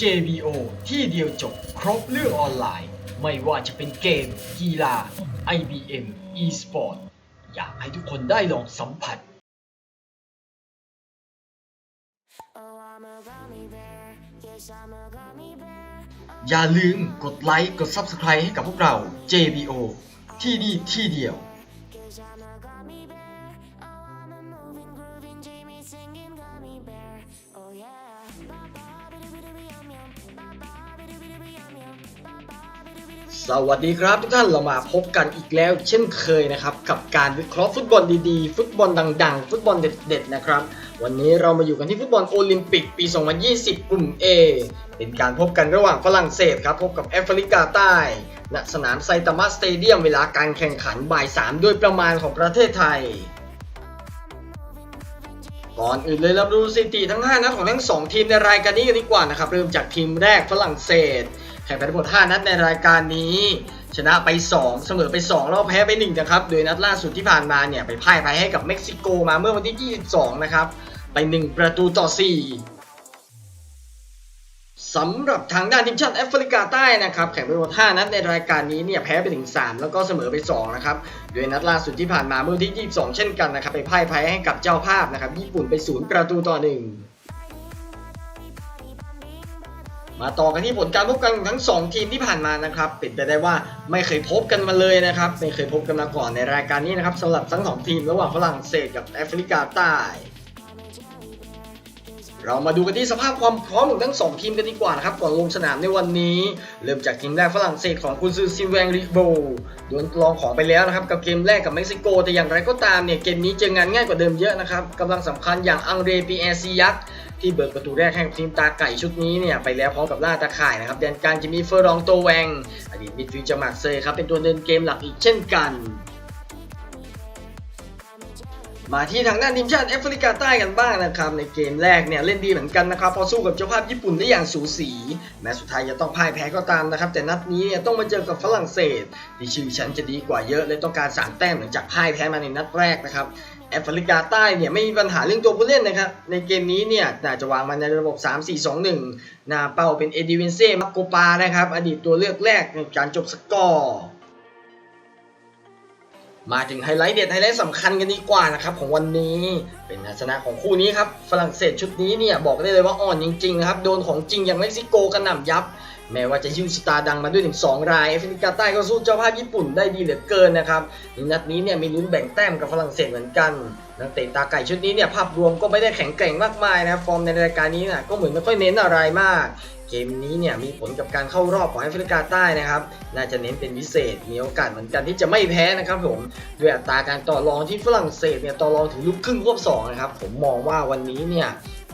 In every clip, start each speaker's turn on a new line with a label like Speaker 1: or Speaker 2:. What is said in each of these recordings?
Speaker 1: JBO ที่เดียวจบครบเรื่องออนไลน์ ไม่ว่าจะเป็นเกม กีฬา IBM eSport อยากให้ทุกคนได้ลองสัมผัส อย่าลืมกดไลค์กด Subscribe ให้กับพวกเรา JBO ที่นี่ที่เดียว สวัสดีครับทุกท่านเรามาพบกันอีกแล้ว เช่นเคยนะครับ กับการวิเคราะห์ฟุตบอลดีๆ ฟุตบอลดังๆ ฟุตบอลเด็ดๆนะครับ วันนี้เรามาอยู่กันที่ฟุตบอลโอลิมปิกปี 2020 กลุ่ม A เป็นการพบกันระหว่างฝรั่งเศสครับ พบกับแอฟริกาใต้ ณสนามไซตามะสเตเดียมเวลาการแข่งขันบ่าย 3 ด้วยประมาณของประเทศไทยก่อนอื่นเลยเราดูสถิติทั้ง 5 นัดของทั้ง 2 ทีมในรายการนี้กันดีกว่านะครับ เริ่มจากทีมแรกฝรั่งเศส ข่งไปทั้งหมด 5 นัดในรายการนี้ ชนะไป 2 เสมอไป 2 แล้วแพ้ไป1นะครับโดยนัดล่าสุดที่ผ่านมาเนี่ยไปพ่ายไปให้กับเม็กซิโกมาเมื่อวันที่ 22 นะครับ ไป 1 ประตูต่อ 4สำหรับทางด้านทีมชาติแอฟริกาใต้นะครับแข่งไปหมด5นัดในรายการนี้เนี่ยแพ้ไปถึง 3 แล้วก็เสมอไป2นะครับโดยนัดล่าสุดที่ผ่านมาเมื่อวันที่ 22 เช่นกันนะครับไปพ่ายแพ้ให้กับเจ้าภาพนะครับญี่ปุ่นไป 0 ประตูต่อ 1 มาต่อกันที่ผลการพบกันของทั้ง 2 ทีมที่ผ่านมานะครับเป็นไปได้ว่าไม่เคยพบกันมาเลยนะครับไม่เคยพบกันมาก่อนในรายการนี้นะครับสำหรับทั้งสองทีมระหว่างฝรั่งเศสกับแอฟริกาใต้ เรามาดูกันที่สภาพความพร้อมของทั้งสองทีมกันดีกว่านะครับก่อนลงสนามในวันนี้ เริ่มจากทีมแรกฝรั่งเศสของคุณซือซิแวงริโบโดนลองของไปแล้วนะครับ กับเกมแรกกับเม็กซิโก แต่อย่างไรก็ตามเนี่ย เกมนี้เจองานง่ายกว่าเดิมเยอะนะครับกำลังสำคัญอย่างอังเรปีแอซียักที่เบิกประตูแรกให้กับทีมตาไก่ชุดนี้เนี่ยไปแล้วพร้อมกับล่าตาข่ายนะครับแดนกลางจะมีเฟอร์รองโตแวงอดีตมิดฟิลด์จากมาร์เซย์ครับเป็นตัวเดินเกมหลักอีกเช่นกัน มาที่ทางด้านทีมชาติแอฟริกาใต้กันบ้างนะครับในเกมแรกเนี่ยเล่นดีเหมือนกันนะครับพอสู้กับเจ้าภาพญี่ปุ่นได้อย่างสูสี แม้สุดท้ายจะต้องพ่ายแพ้ก็ตามนะครับแต่นัดนี้เนี่ยต้องมาเจอกับฝรั่งเศสที่ชื่อชั้นจะดีกว่าเยอะเลยต้องการสามแต้มหลังจากพ่ายแพ้มาในนัดแรกนะครับแอฟริกาใต้เนี่ยไม่มีปัญหาเรื่องตัวผู้เล่นนะครับในเกมนี้เนี่ยน่าจะวางมาในระบบ 3-4-2-1 หน้าเป้าเป็นเอดิวินเซ่มักโกปานะครับอดีตตัวเลือกแรกในการจบสกอร์ มาถึงไฮไลท์เด็ดไฮไลท์สำคัญกันดีกว่านะครับของวันนี้เป็นทัศนะของคู่นี้ครับฝรั่งเศสชุดนี้เนี่ยบอกได้เลยว่าอ่อนจริงๆนะครับโดนของจริงอย่างเม็กซิโกกระหน่ำยับ แม้ว่าจะฮิวสตาร์ดังมาด้วยถึง2รายแอฟริกาใต้ก็สู้เจ้าภาพญี่ปุ่นได้ดีเหลือเกินนะครับในนัดนี้เนี่ยมีลุ้นแบ่งแต้มกับฝรั่งเศสเหมือนกันนักเตะตาไก่ชุดนี้เนี่ยภาพรวมก็ไม่ได้แข็งแกร่งมากมายนะฟอร์มในรายการนี้นะก็เหมือนไม่ค่อยเน้นอะไรมาก เกมนี้เนี่ยมีผลกับการเข้ารอบของแอฟริกาใต้นะครับน่าจะเน้นเป็นพิเศษมีโอกาสเหมือนกันที่จะไม่แพ้นะครับผมด้วยอัตราการต่อรองที่ฝรั่งเศสเนี่ยต่อรองถึงลูกครึ่งควบสองนะครับผมมองว่าวันนี้เนี่ย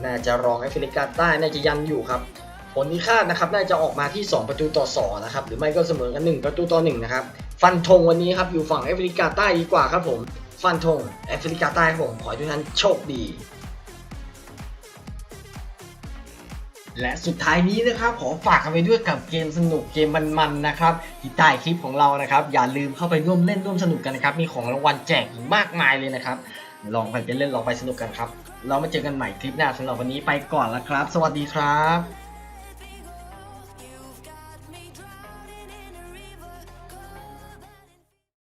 Speaker 1: น่าจะรองแอฟริกาใต้น่าจะยันอยู่ครับผลที่คาดนะครับน่าจะออกมาที่ 2 ประตูต่อ2นะครับหรือไม่ก็เสมอกัน 1 ประตูต่อ1นะครับฟันธงวันนี้ครับอยู่ฝั่งแอฟริกาใต้ดีกว่าครับผม ฟันธงแอฟริกาใต้ครับผมขอให้ทุกท่านโชคดี และสุดท้ายนี้นะครับขอฝากกันไปด้วยกับเกมสนุกเกมมันๆนะครับที่ใต้คลิปของเรานะครับ อย่าลืมเข้าไปร่วมเล่นร่วมสนุกกันนะครับ มีของรางวัลแจกอีกมากมายเลยนะครับ ลองไปเล่นลองไปสนุกกันครับ เรามาเจอกันใหม่คลิปหน้าสำหรับวันนี้ไปก่อนแล้วครับ สวัสดีครับ